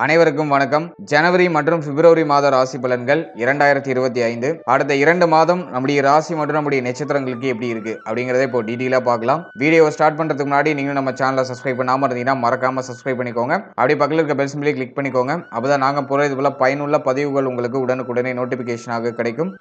அனைவருக்கும் வணக்கம். ஜனவரி மற்றும் பிப்ரவரி மாத ராசி பலன்கள் இரண்டாயிரத்தி இருபத்தி ஐந்து. அடுத்த இரண்டு மாதம் நம்முடைய ராசி மற்றும் நம்முடைய நட்சத்திரங்களுக்கு எப்படி இருக்கு அப்படிங்கறத இப்போ டீட்டெயிலாக பார்க்கலாம். வீடியோ ஸ்டார்ட் பண்றதுக்கு முன்னாடி நீங்க நம்ம சேனலை சப்ஸ்கிரைப் பண்ணாம இருந்தீங்கன்னா மறக்காம சப்ஸ்கிரைப் பண்ணிக்கோங்க. அப்படி பக்கத்தில் இருக்க பெல் சிம்பிளை கிளிக் பண்ணிக்கோங்க. அப்பதான் நாங்க போகிற இது போல பயனுள்ள பதிவுகள் உங்களுக்கு உடனுக்குடனே நோட்டிபிகேஷனாக கிடைக்கும்.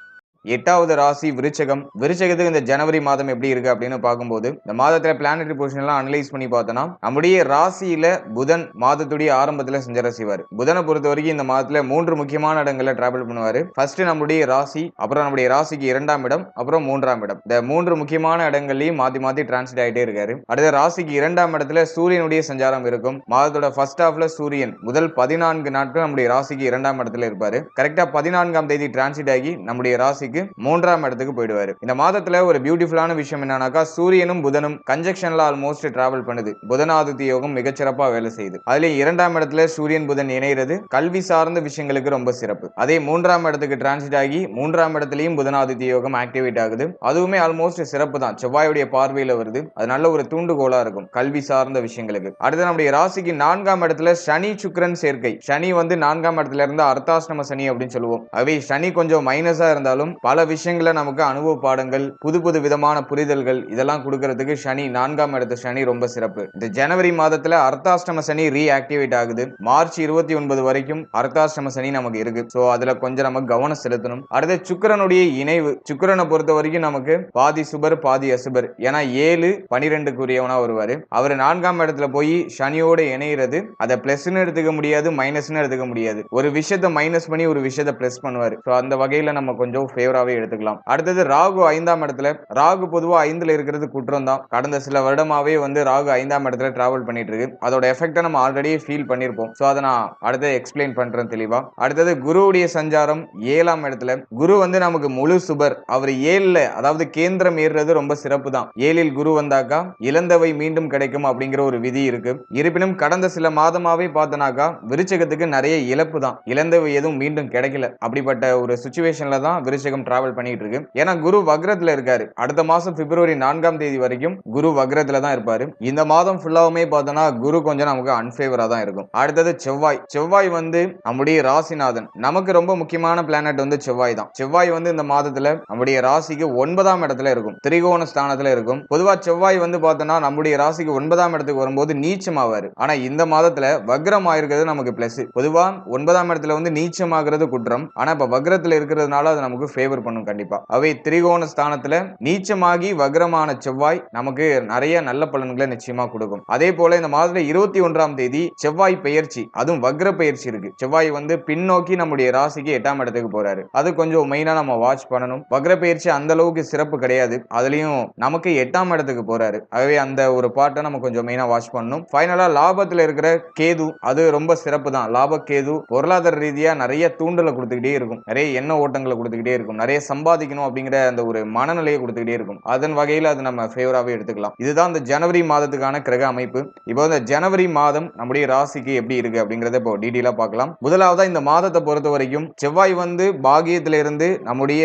எட்டாவது ராசி விருச்சகம். விருச்சகத்துக்கு இந்த ஜனவரி மாதம் எப்படி இருக்கு அப்படின்னு பார்க்கும்போது இந்த மாதத்துல பிளானட்டரி பொசிஷன் எல்லாம் அனலைஸ் பண்ணி பார்த்தோம்னா நம்முடைய ராசியில புதன் மாதத்துடைய ஆரம்பத்துல சஞ்சாரம் செய்வார். புதனை பொறுத்த வரைக்கும் இந்த மாதத்துல மூன்று முக்கியமான இடங்கள்ல டிராவல் பண்ணுவாரு. ஃபர்ஸ்ட் நம்முடைய ராசி அப்புறம் நம்முடைய ராசிக்கு இரண்டாம் இடம் அப்புறம் மூன்றாம் இடம். இந்த மூன்று முக்கியமான இடங்கள்லயும் மாத்தி மாத்தி டிரான்ஸ்ட் ஆகிட்டே இருக்காரு. அடுத்த ராசிக்கு இரண்டாம் இடத்துல சூரியனுடைய சஞ்சாரம் இருக்கும். மாதத்தோட ஃபர்ஸ்ட் ஹாஃப்ல சூரியன் முதல் பதினான்கு நாட்கள் நம்முடைய ராசிக்கு இரண்டாம் இடத்துல இருப்பாரு. கரெக்டா பதினான்காம் தேதி டிரான்சிட் ஆகி நம்முடைய ராசிக்கு மூன்றாம் இடத்துக்கு போயிடுவாரு. இந்த மாதத்துல ஒரு பியூட்டிஃபுல்லான விஷயம் என்னன்னாக்கா சூரியனும் புதனும் கன்ஜெக்ஷன்ல ஆல்மோஸ்ட் டிராவல் பண்ணுது. புதனாதித்ய யோகம் மிகச்சிறப்பா வேலை செய்யுது. அதுல இரண்டாம் இடத்துல சூரியன் புதன் இணைகிறது கல்வி சார்ந்த விஷயங்களுக்கு ரொம்ப சிறப்பு. அதே மூன்றாம் இடத்துக்கு டிரான்சிட் ஆகி மூன்றாம் இடத்துலயும் புதனாதித்ய யோகம் ஆக்டிவேட் ஆகுது. அதுவுமே ஆல்மோஸ்ட் சிறப்பு தான். செவ்வாயுடைய பார்வையில வருது. அது நல்ல ஒரு தூண்டுகோலா இருக்கும் கல்வி சார்ந்த விஷயங்களுக்கு. அடுத்து நம்முடைய ராசிக்கு நான்காம் இடத்துல சனி சுக்கரன் சேர்க்கை. சனி வந்து நான்காம் இடத்துல இருந்து அர்த்தாஷ்டம சனி அப்படின்னு சொல்லுவோம். அவை சனி கொஞ்சம் மைனஸா இருந்தாலும் பல விஷயங்களை நமக்கு அனுபவ பாடங்கள் புது புது விதமான புரிதல்கள் இதெல்லாம் கொடுக்கறதுக்கு சனி நான்காம் இடத்து சனி ரொம்ப சிறப்பு. இந்த ஜனவரி மாதத்துல அர்த்தாஷ்டம சனி ரீஆக்டிவேட் ஆகுது. மார்ச் இருபத்தி ஒன்பது வரைக்கும் அர்த்தாஷ்டம சனி நமக்கு இருக்கு. சோ அதுல கொஞ்சம் நம்ம கவனம் செலுத்தணும். அடுத்து சுக்கரனுடைய இணைவு. சுக்கரனை பொறுத்த வரைக்கும் நமக்கு பாதி சுபர் பாதி அசுபர். ஏன்னா ஏழு பனிரெண்டுக்குரியவனா வருவாரு. அவர் நான்காம் இடத்துல போய் சனியோட இணையிறது. அதை பிளஸ்ன்னு எடுத்துக்க முடியாது மைனஸ்னு எடுத்துக்க முடியாது. ஒரு விஷயத்த மைனஸ் பண்ணி ஒரு விஷயத்த பிளஸ் பண்ணுவார். ஸோ அந்த வகையில நம்ம கொஞ்சம் ஃபேவராகவே எடுத்துக்கலாம். அடுத்தது ராகு ஐந்தாம் இடத்துல ராகு பொதுவா ஐந்தில் இருக்கிறது குற்றம் தான் கடந்த சில வருடமாவே வந்து ராகு ஐந்தாம் இடத்துல டிராவல் பண்ணிட்டு இருக்கு அதோட எஃபெக்டை நம்ம ஆல்ரெடி ஃபீல் பண்ணியிருப்போம் ஸோ அதை நான் அடுத்து எக்ஸ்பிளைன் பண்றேன் தெளிவா. அடுத்தது குருவுடைய சஞ்சாரம் ஏழாம் இடத்துல. குரு வந்து நமக்கு முழு சுபர். அவர் ஏழுல அதாவது கேந்திரம் ஏறுறது ரொம்ப சிறப்பு தான் ஏழில் குரு வந்தாக்கா இழந்தவை மீண்டும் கிடைக்கும் அப்படிங்கிற ஒரு விதி இருக்கு. இருப்பினும் கடந்த சில மாதமாவே பார்த்தனாக்கா விருச்சகத்துக்கு நிறைய இழப்பு தான் இழந்தவை எதுவும் மீண்டும் கிடைக்கல. அப்படிப்பட்ட ஒரு சுச்சுவேஷன்ல தான் விருச்சகம் டிராவல் பண்ணிட்டு இருக்கு ஏன்னா குரு வக்ரத்துல இருக்காரு. அடுத்த மாசம் பிப்ரவரி நான்காம் தேதி வரைக்கும் குரு வக்ரத்துல தான் இருப்பாரு. இந்த மாதம் ஃபுல்லாவுமே பார்த்தோம்னா குரு கொஞ்சம் நமக்கு அன்பேவரா தான் இருக்கும். அடுத்தது செவ்வாய். செவ்வாய் வந்து நம்முடைய ராசிநாதன். நமக்கு ரொம்ப முக்கியமான பிளானட் வந்து செவ்வாய் தான். செவ்வாய் வந்து இந்த மாதத்துல நம்முடைய ராசிக்கு ஒன்பதாம் இடத்துல இருக்கும். திரிகோண ஸ்தானத்துல இருக்கும். பொதுவா செவ்வாய் வந்து பார்த்தோம்னா நம்முடைய ராசிக்கு ஒன்பதாம் இடத்துக்கு வரும்போது நீச்சமாவாரு. ஆனா இந்த மாதத்துல வக்ரம் ஆயிருக்கிறது நமக்கு பிளஸ் பொதுவா ஒன்பதாம் இடத்துல வந்து நீச்சமாகிறது குற்றம். ஆனா இப்ப வக்ரத்துல இருக்கிறதுனால அது நமக்கு ஃபேவர் பண்ணும் கண்டிப்பா. அவை திரிகோண ஸ்தானத்துல நீச்சமாகி வக்ரமான செவ்வாய் நமக்கு நிறைய நல்ல பலன்களை நிச்சயமா கொடுக்கும். அதே போல இந்த மாதத்துல இருபத்தி ஒன்றாம் தேதி செவ்வாய் பெயர்ச்சி அதுவும் வக்ர பெயர்ச்சி இருக்கு. செவ்வாய் வந்து பின்னோக்கி நம்முடைய ராசிக்கு எட்டாம் இடத்துக்கு போறாரு. அது கொஞ்சம் மெயினா நம்ம வாட்ச் பண்ணணும். வக்ர பெயர்ச்சி அந்த அளவுக்கு சிறப்பு கிடையாது. அதுலயும் நமக்கு எட்டாம் இடத்துக்கு போறாரு. ஆகவே அந்த ஒரு பாட்டை நம்ம கொஞ்சம் மெயினா வாட்ச் பண்ணணும். ஃபைனலா லாபத்துல இருக்கிற கேது அது ரொம்ப சிறப்பு தான் லாப கேது பொருளாதார ரீதியா நிறைய தூண்டலை கொடுத்துக்கிட்டே இருக்கும். நிறைய எண்ண ஓட்டங்களை கொடுத்துக்கிட்டே இருக்கும். நிறைய சம்பாதிக்கணும் அப்படிங்கிற அந்த ஒரு மனநிலையை கொடுத்துக்கிட்டே இருக்கும். அதன் வகையில் அது நம்ம ஃபேவராகவே எடுத்துக்கலாம். இதுதான் இந்த ஜனவரி மாதத்துக்கான கிரக அமைப்பு. இப்போ இந்த ஜனவரி மாதம் நம்முடைய ராசிக்கு எப்படி இருக்கு அப்படிங்கிறத இப்போ டீட்டெயிலாக பார்க்கலாம். முதலாவதா இந்த மாதத்தை பொறுத்த வரைக்கும் செவ்வாய் வந்து பாகியத்திலிருந்து நம்முடைய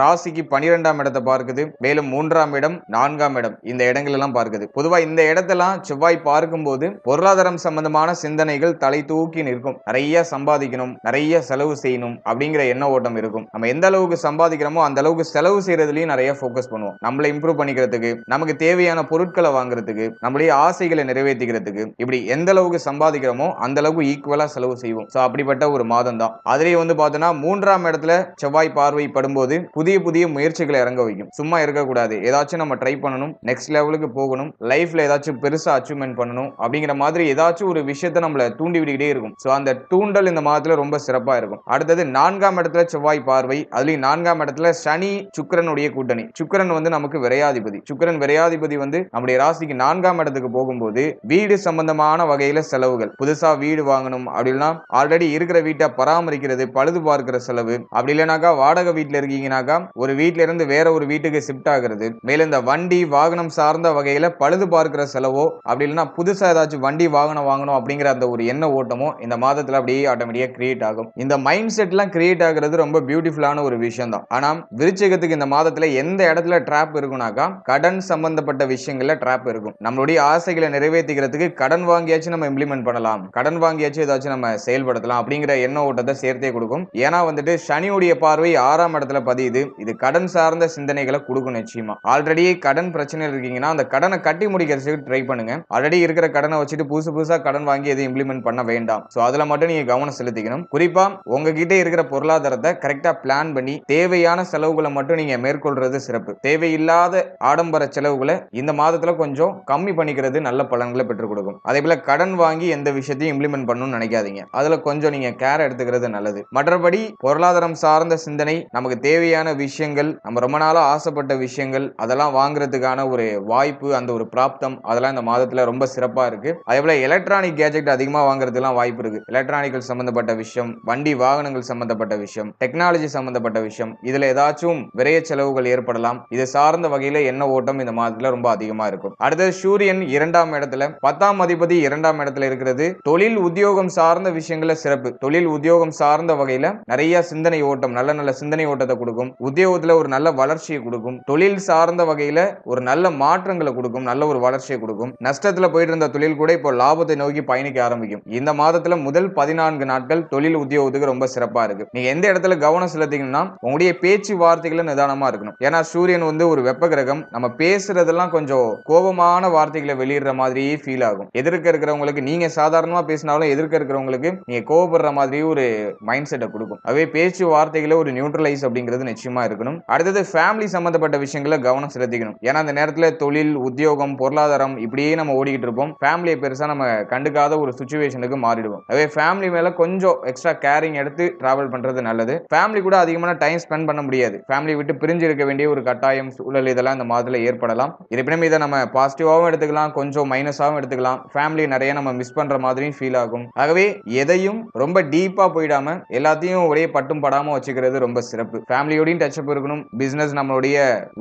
ராசிக்கு பனிரெண்டாம் இடத்தை பார்க்குது. மேலும் மூன்றாம் இடம் நான்காம் இடம் இந்த இடங்கள் எல்லாம் பார்க்குது. பொதுவாக இந்த இடத்தெல்லாம் செவ்வாய் பார்க்கும்போது பொருளாதாரம் சம்பந்தமான சிந்தனைகள் தலை தூக்கி நிற்கும். நிறைய சம்பாதிக்கணும் நிறைய செலவு செய்யணும் அப்படிங்கிற எண்ண ஓட்டம் இருக்கும். நம்ம எந்த அளவுக்கு சம்பாதிக்கிறோமோ அந்த அளவுக்கு செலவு செய்யறதுலயும் நிறைய ஃபோக்கஸ் பண்ணுவோம். நம்மளை இம்ப்ரூவ் பண்ணிக்கிறதுக்கு நமக்கு தேவையான பொருட்களை வாங்குறதுக்கு நம்மளுடைய ஆசைகளை நிறைவேற்றிக்கிறதுக்கு இப்படி எந்த அளவுக்கு சம்பாதிக்கிறோமோ அந்த அளவுக்கு ஈக்குவலா செலவு செய்வோம். ஸோ அப்படிப்பட்ட ஒரு மாதம் தான். அதுலேயே வந்து பார்த்தோன்னா மூன்றாம் இடத்துல செவ்வாய் பார்வை படும்போது புதிய புதிய முயற்சிகளை இறங்க வைக்கும். சும்மா இருக்கக்கூடாது. ஏதாச்சும் நம்ம ட்ரை பண்ணணும். நெக்ஸ்ட் லெவலுக்கு போகணும். லைஃப்ல ஏதாச்சும் பெருசா அச்சீவ்மெண்ட் பண்ணணும். அப்படிங்கிற மாதிரி ஏதாச்சும் ஒரு விஷயத்தை நம்மளை தூண்டி விட்டுக்கிட்டே இருக்கும். ஸோ அந்த தூண்டல் இந்த மாதத்துல ரொம்ப சிறப்பா இருக்கும். அடுத்தது நான்காம் இடத்துல செவ்வாய் பார்வை அதுலயும் நான்காம் இடத்துல சனி சுக்கரனுடைய கூட்டணி. சுக்கரன் வந்து நமக்கு விரையாதிபதி. சுக்கரன் விரையாதிபதி வந்து நம்முடைய ராசிக்கு நான்காம் இடத்துக்கு போகும்போது வீடு சம்பந்தமான வகையில செலவுகள். புதுசா வீடு வாங்கணும் அப்படின்னா ஆல்ரெடி இருக்கிற வீட்டை பராமரிக்கிறது பழுது பார்க்கிற செலவு. அப்படி இல்லைனாக்கா வாடகை வீட்டில் இருக்கீங்கனாக்கா ஒரு வீட்ல இருந்து வேற ஒரு வீட்டுக்கு ஷிஃப்ட் ஆகுறது. மேலும் இந்த வண்டி வாகனம் சார்ந்த வகையில பழுது பார்க்கிற செலவோ அப்படி இல்லைன்னா புதுசா ஏதாச்சும் வண்டி வாகனம் வாங்கணும் அப்படிங்கிற அந்த ஒரு எண்ண ஓட்டமோ இந்த மாதத்துல அப்படியே ஆட்டோமேட்டிக்கா கிரியேட் ஆகும். இந்த மைண்ட் செட்லாம் கிரியேட் ஆகுறது ரொம்ப பியூட்டிஃபுல்லான ஒரு விஷயம். தான் ஆனா விருச்சிகத்துக்கு இந்த மாதத்துல எந்த இடத்துல ட்ராப் இருக்கும்னாக்கா கடன் சம்பந்தப்பட்ட விஷயங்கள்ல ட்ராப் இருக்கும். நம்மளுடைய ஆசைகளை நிறைவேற்றிக்கிறதுக்கு கடன் வாங்கியாச்சும் நம்ம இம்ப்ளிமெண்ட் பண்ணலாம். கடன் வாங்கியாச்சும் ஏதாச்சும் நம்ம செயல்படுத்தலாம் அப்படிங்கிற எண்ண ஓட்டத்தை சேர்த்தே கொடுக்கும். ஏன்னா வந்துட்டு சனியுடைய பார்வை ஆறாம் இடத்துல பதியுது. இது கடன் சார்ந்த சிந்தனைகளை கொடுக்கும் நிச்சயமா. ஆல்ரெடி கடன் பிரச்சனை இருக்கீங்கன்னா அந்த கடனை கட்டி முடிக்கிறதுக்கு ட்ரை பண்ணுங்க. ஆல்ரெடி இருக்கிற கடனை வச்சுட்டு புதுசு புதுசா கடன் வாங்கி எதுவும் இம்ப்ளிமெண்ட் பண்ண வேண்டாம். ஸோ அதுல மட்டும் நீங்க கவனம் செலுத்திக்கணும். குறிப்பா உங்ககிட்ட இருக்கிற பொருளாதாரத்தை கரெக்டா பிளான் பண்ணி தேவையான செலவுகளை மட்டும் நீங்க மேற்கொள்றது சிறப்பு. தேவையில்லாத ஆடம்பர செலவுகளை இந்த மாதத்துல கொஞ்சம் கம்மி பண்ணிக்கிறது நல்ல பலன்களை பெற்றுக் கொடுக்கும். அதே போல கடன் வாங்கி எந்த விஷயத்தையும் இம்ப்ளிமெண்ட் பண்ணணும்னு நினைக்காதீங்க. அதுல கொஞ்சம் நீங்க கேர் எடுத்துக்கிறது நல்லது. மற்றபடி பொருளாதாரம் சார்ந்த சிந்தனை நமக்கு தேவையான விஷயங்கள் நம்ம ரொம்ப நாளாக ஆசைப்பட்ட விஷயங்கள் அதெல்லாம் வாங்குறதுக்கான ஒரு வாய்ப்பு அந்த ஒரு பிராப்தம் அதெல்லாம் இந்த மாதத்துல ரொம்ப சிறப்பா இருக்கு. அதே போல எலக்ட்ரானிக் கேஜெட் அதிகமாக வாங்குறதுலாம் வாய்ப்பு இருக்கு. எலக்ட்ரானிக்கல் சம்பந்தப்பட்ட விஷயம் வண்டி வாகனங்கள் சம்பந்தப்பட்ட விஷயம் டெக்னாலஜி சம்பந்தப்பட்ட விஷயம் இதுல ஏதாச்சும் விரைய செலவுகள் ஏற்படலாம். இது சார்ந்த வகையில எண்ண ஓட்டம் இந்த மாதத்துல ரொம்ப அதிகமா இருக்கும். அடுத்தது சூரியன் இரண்டாம் இடத்துல பத்தாம் அதிபதி இரண்டாம் இடத்துல இருக்கிறது. தொழில் உத்தியோகம் சார்ந்த விஷயங்கள சிறப்பு. தொழில் உத்தியோகம் சார்ந்த வகையில நிறைய சிந்தனை ஓட்டம் நல்ல நல்ல சிந்தனை ஓட்டத்தை கொடுக்கும். உத்தியோகத்துல ஒரு நல்ல வளர்ச்சியை கொடுக்கும். தொழில் சார்ந்த வகையில ஒரு நல்ல மாற்றங்களை கொடுக்கும். நல்ல ஒரு வளர்ச்சியை கொடுக்கும். நஷ்டத்துல போயிட்டு இருந்த தொழில் கூட இப்போ லாபத்தை நோக்கி பயணிக்க ஆரம்பிக்கும். இந்த மாதத்துல முதல் பதினான்கு நாட்கள் தொழில் உத்தியோகத்துக்கு ரொம்ப சிறப்பா இருக்கு. நீங்க எந்த இடத்துல கவனம் செலுத்தீங்கன்னா நம்முடைய பேச்சு வார்த்தைகளை நிதானமா இருக்கணும். ஏன்னா சூரியன் வந்து ஒரு வெப்ப கிரகம் நம்ம பேசுறதெல்லாம் கொஞ்சம் கோபமான வார்த்தைகளை வெளியிடுற மாதிரியே ஃபீல் ஆகும். எதிர்க்க இருக்கிறவங்களுக்கு நீங்க சாதாரணமா பேசினாலும் எதிர்க்க இருக்கிறவங்களுக்கு நீங்க கோவப்படுற மாதிரி ஒரு மைண்ட் செட்டை கொடுக்கும். அதே பேச்சு வார்த்தைகளை ஒரு நியூட்ரலைஸ் அப்படிங்கிறது நிச்சயமா இருக்கணும். அடுத்தது ஃபேமிலி சம்பந்தப்பட்ட விஷயங்களை கவனம் செலுத்திக்கணும். ஏன்னா அந்த நேரத்துல தொழில் உத்தியோகம் பொருளாதாரம் இப்படியே நம்ம ஓடிக்கிட்டு இருப்போம். ஃபேமிலியை பெருசா நம்ம கண்டுக்காத ஒரு சுச்சுவேஷனுக்கு மாறிடுவோம். அதே ஃபேமிலி மேல கொஞ்சம் எக்ஸ்ட்ரா கேரிங் எடுத்து டிராவல் பண்றது நல்லது. ஃபேமிலி கூட அதிகமான டைம் ஸ்பெண்ட் பண்ண முடியாது. ஃபேமிலி விட்டு பிரிஞ்சு இருக்க வேண்டிய ஒரு கட்டாயம் சூழல் இதெல்லாம் இந்த மாதத்தில் ஏற்படலாம். இருப்பினும் இதை நம்ம பாசிட்டிவாகவும் எடுத்துக்கலாம் கொஞ்சம் மைனஸாகவும் எடுத்துக்கலாம். ஃபேமிலி நிறைய நம்ம மிஸ் பண்ற மாதிரியும் ஃபீல் ஆகும். ஆகவே எதையும் ரொம்ப டீப்பாக போயிடாம எல்லாத்தையும் ஒரே பட்டும் படாமல் வச்சுக்கிறது ரொம்ப சிறப்பு. ஃபேமிலியோடையும் டச்சப் இருக்கணும். பிஸ்னஸ் நம்மளுடைய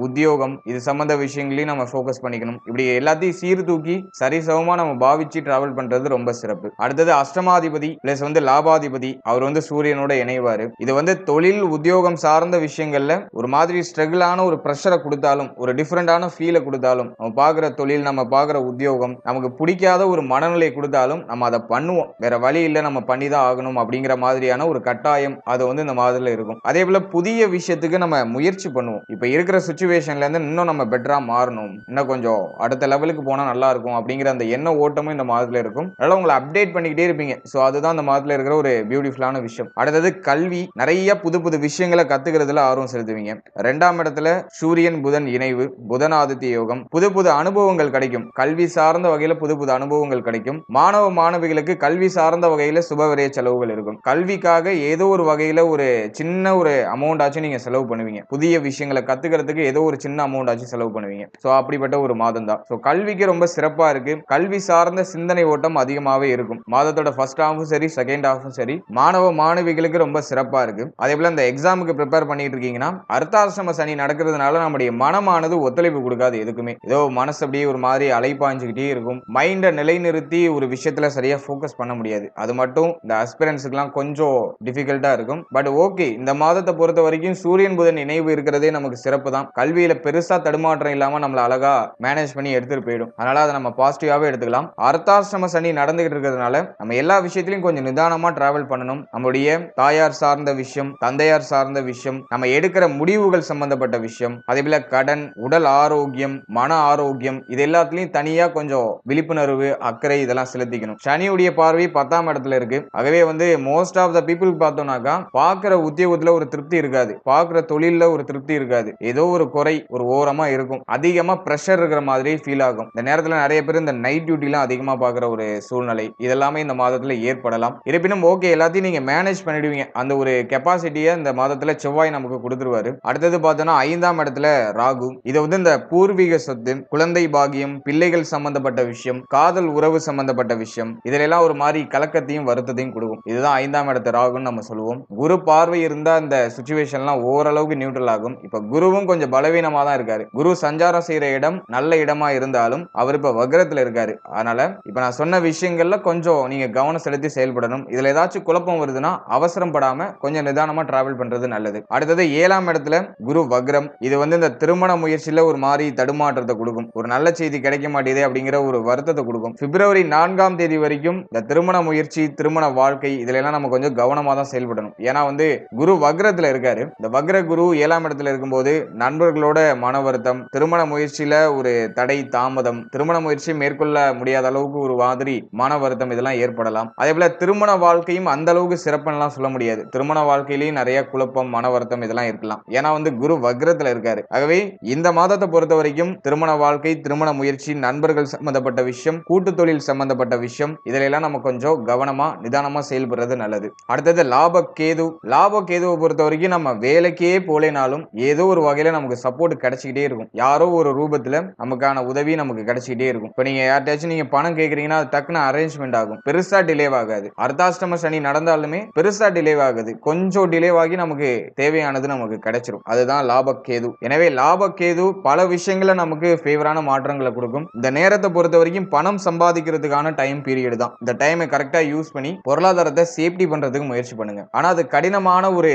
உத்தியோகம் இது சம்மந்த விஷயங்களையும் நம்ம ஃபோக்கஸ் பண்ணிக்கணும். இப்படி எல்லாத்தையும் சீர்தூக்கி சரிசமமாக நம்ம பாவிச்சு டிராவல் பண்ணுறது ரொம்ப சிறப்பு. அடுத்தது அஷ்டமாதிபதி பிளஸ் வந்து லாபாதிபதி. அவர் வந்து சூரியனோட இணைவாரு. இது வந்து தொழில் உத்தியோகம் சார்ந்த விஷயங்கள்ல ஒரு மாதிரி ஸ்ட்ரகிளான ஒரு ப்ரெஷரை கொடுத்தாலும் ஒரு டிஃப்ரெண்டான ஃபீலை கொடுத்தாலும் நம்ம பார்க்குற தொழில் நம்ம பார்க்குற உத்தியோகம் நமக்கு பிடிக்காத ஒரு மனநிலை கொடுத்தாலும் நம்ம அதை பண்ணுவோம். வேற வழி இல்லை நம்ம பண்ணி தான் ஆகணும் அப்படிங்கிற மாதிரியான ஒரு கட்டாயம் அது வந்து இந்த மாதிரில இருக்கும். அதே போல புதிய விஷயத்துக்கு நம்ம முயற்சி பண்ணுவோம். இப்போ இருக்கிற சுச்சுவேஷன்ல இருந்து இன்னும் நம்ம பெட்டரா மாறணும். இன்னும் கொஞ்சம் அடுத்த லெவலுக்கு போனா நல்லா இருக்கும் அப்படிங்கிற அந்த எண்ண ஓட்டமும் இந்த மாதத்துல இருக்கும். அதனால உங்களை அப்டேட் பண்ணிக்கிட்டே இருப்பீங்க. ஸோ அதுதான் இந்த மாதத்துல இருக்கிற ஒரு பியூட்டிஃபுல்லான விஷயம். அடுத்தது கல்வி. நிறைய புது புது விஷயங்களை கத்துக்கிறதுல ஆர்வம் செலுத்துவீங்க. ரெண்டாம் இடத்துல சூரியன் புதன் இணைவு புதன் ஆதித்ய யோகம். புது புது அனுபவங்கள் கிடைக்கும். கல்வி சார்ந்த வகையில புது புது அனுபவங்கள் கிடைக்கும். மாணவ மாணவிகளுக்கு கல்வி சார்ந்த வகையில சுபவிரய செலவுகள் இருக்கும். கல்விக்காக ஏதோ ஒரு வகையில ஒரு சின்ன ஒரு அமௌண்ட் ஆச்சும் நீங்க செலவு பண்ணுவீங்க. புதிய விஷயங்களை கத்துக்கிறதுக்கு ஏதோ ஒரு சின்ன அமௌண்ட் ஆச்சு செலவு பண்ணுவீங்க. ஸோ அப்படிப்பட்ட ஒரு மாதம் தான். ஸோ கல்விக்கு ரொம்ப சிறப்பா இருக்கு. கல்வி சார்ந்த சிந்தனை ஓட்டம் அதிகமாகவே இருக்கும். மாதத்தோட ஃபர்ஸ்ட் ஹாஃபும் சரி செகண்ட் ஹாஃபும் சரி. மாணவ மாணவிகளுக்கு ரொம்ப சிறப்பா இருக்கு. அதே போல அந்த எக்ஸாமுக்கு ப்ரிப்பேர் பண்ணிட்டு இருக்கீங்கன்னா அர்த்தாசிரம சனி நடக்கிறதுனால நம்முடைய மனமானது ஒத்துழைப்பு கொடுக்காது எதுக்குமே. ஏதோ மனசு அப்படியே ஒரு மாதிரி அலைப்பாஞ்சுக்கிட்டே இருக்கும். மைண்டை நிலைநிறுத்தி ஒரு விஷயத்துல சரியா ஃபோக்கஸ் பண்ண முடியாது. அது மட்டும் இந்த அஸ்பிரன்ஸுக்குலாம் கொஞ்சம் டிஃபிகல்ட்டா இருக்கும். பட் ஓகே இந்த மாதத்தை பொறுத்த வரைக்கும் சூரியன் புதன் இணைவு இருக்கிறதே நமக்கு சிறப்பு தான். கல்வியில பெருசா தடுமாற்றம் இல்லாம நம்மள அழகா மேனேஜ் பண்ணி எடுத்துட்டு போயிடும். அதனால அதை நம்ம பாசிட்டிவாவே எடுத்துக்கலாம். அர்த்தாசிரம சனி நடந்துகிட்டு இருக்கிறதுனால நம்ம எல்லா விஷயத்திலையும் கொஞ்சம் நிதானமா டிராவல் பண்ணணும். நம்முடைய தாயார் சார்ந்த விஷயம் தந்தையார் சார்ந்த விஷயம் நம்ம எடுக்கிற முடிவுகள் சம்பந்தப்பட்ட விஷயம் அதே போல கடன் உடல் ஆரோக்கியம் மன ஆரோக்கியம் இது எல்லாத்துலயும் தனியா கொஞ்சம் விழிப்புணர்வு அக்கறை இதெல்லாம் செலுத்திக்கணும். சனியுடைய பார்வை பத்தாம் இடத்துல இருக்கு. ஆகவே வந்து மோஸ்ட் ஆஃப் த பீப்புள் பார்த்தோம்னாக்கா பாக்குற உத்தியோகத்துல ஒரு திருப்தி இருக்காது. பாக்குற தொழில ஒரு திருப்தி இருக்காது. ஏதோ ஒரு குறை ஒரு ஓரமா இருக்கும். அதிகமா ப்ரெஷர் இருக்கிற மாதிரி ஃபீல் ஆகும். இந்த நேரத்துல நிறைய பேர் இந்த நைட் டியூட்டிலாம் அதிகமா பாக்குற ஒரு சூழ்நிலை. இதெல்லாமே இந்த மாதத்துல ஏற்படலாம். இருப்பினும் ஓகே எல்லாத்தையும் நீங்க மேனேஜ் பண்ணிடுவீங்க. அந்த ஒரு கெப்பாசிட்டியை இந்த மாதத்துல செவ்வாய் நமக்கு கொடுத்துருவாரு. அடுத்தது பார்த்தோன்னா ஐந்தாம் இடத்துல ராகு. இதை வந்து இந்த பூர்வீக சொத்து குழந்தை பாகியம் பிள்ளைகள் சம்பந்தப்பட்ட விஷயம் காதல் உறவு சம்பந்தப்பட்ட விஷயம் இதுல எல்லாம் ஒரு மாதிரி கலக்கத்தையும் வருத்தத்தையும் கொடுக்கும். இதுதான் ஐந்தாம் இடத்து ராகுன்னு நம்ம சொல்லுவோம். குரு பார்வை இருந்தா இந்த சுச்சுவேஷன்லாம் ஓரளவுக்கு நியூட்ரல் ஆகும். இப்ப குருவும் கொஞ்சம் பலவீனமா தான் இருக்காரு. குரு சஞ்சாரம் செய்யற இடம் நல்ல இடமா இருந்தாலும் அவர் இப்ப வக்ரத்துல இருக்காரு. அதனால இப்ப நான் சொன்ன விஷயங்கள்ல கொஞ்சம் நீங்க கவனம் செலுத்தி செயல்படணும். இதுல ஏதாச்சும் குழப்பம் வருதுன்னா அவசரம் படாம கொஞ்சம் நிதானமா டிராவல் பண்றது நல்லது. நல்லது அடுத்தது ஏழாம் இடத்துல குரு வக்ரம். இது வந்து இந்த திருமண முயற்சியில ஒரு மாதிரி தடுமாற்றத்தை கொடுக்கும். ஒரு நல்ல செய்தி கிடைக்க மாட்டேது அப்படிங்கிற ஒரு வருத்தத்தை கொடுக்கும். பிப்ரவரி நான்காம் தேதி வரைக்கும் இந்த திருமண முயற்சி திருமண வாழ்க்கை இதுல எல்லாம் நம்ம கொஞ்சம் கவனமா தான் செயல்படணும். ஏன்னா வந்து குரு வக்ரத்துல இருக்காரு. இந்த வக்ர குரு ஏழாம் இடத்துல இருக்கும்போது நண்பர்களோட மன வருத்தம் திருமண முயற்சியில ஒரு தடை தாமதம் திருமண முயற்சி மேற்கொள்ள முடியாத அளவுக்கு ஒரு மாதிரி மன வருத்தம் இதெல்லாம் ஏற்படலாம். அதே போல திருமண வாழ்க்கையும் அந்த அளவுக்கு சிறப்புலாம் சொல்ல முடியாது. திருமண வாழ்க்கையிலையும் நிறைய குழப்பம் மன வருத்தம் இதெல்லாம் இருக்கலாம். ஏன்னா வந்து குரு வக்ரத்துல இருக்காரு. ஆகவே இந்த மாதத்தை பொறுத்த வரைக்கும் திருமண வாழ்க்கை திருமண முயற்சி நண்பர்கள் சம்பந்தப்பட்ட விஷயம் கூட்டு தொழில் சம்பந்தப்பட்ட விஷயம் இதுல எல்லாம் நம்ம கொஞ்சம் கவனமா நிதானமா செயல்படுறது நல்லது. அடுத்தது லாப கேது லாப கேதுவை பொறுத்த வரைக்கும் நம்ம வேலைக்கே போலேனாலும் ஏதோ ஒரு வகையில நமக்கு சப்போர்ட் கிடைச்சிக்கிட்டே இருக்கும். யாரோ ஒரு ரூபத்துல நமக்கான உதவி நமக்கு கிடைச்சிக்கிட்டே இருக்கும். இப்ப நீங்க யார்ட்டாச்சும் நீங்க பணம் கேக்குறீங்கன்னா அது டக்குன்னு அரேஞ்ச்மெண்ட் ஆகும். பெருசா டிலே ஆகாது. அர்த்தாஷ்டம சனி நடந்தாலுமே பெருசா டிலே ஆகுது. கொஞ்சம் டிலே ஆகி நமக்கு தேவையானது நமக்கு கிடைச்சிரும். அதுதான் லாபக்கேது. கேது எனவே லாபக்கேது கேது பல விஷயங்கள நமக்கு ஃபேவரான மாற்றங்களை கொடுக்கும். இந்த நேரத்தை பொறுத்த வரைக்கும் பணம் சம்பாதிக்கிறதுக்கான டைம் பீரியட் தான். இந்த டைமை கரெக்டாக யூஸ் பண்ணி பொருளாதாரத்தை சேஃப்டி பண்ணுறதுக்கு முயற்சி பண்ணுங்க. ஆனால் அது கடினமான ஒரு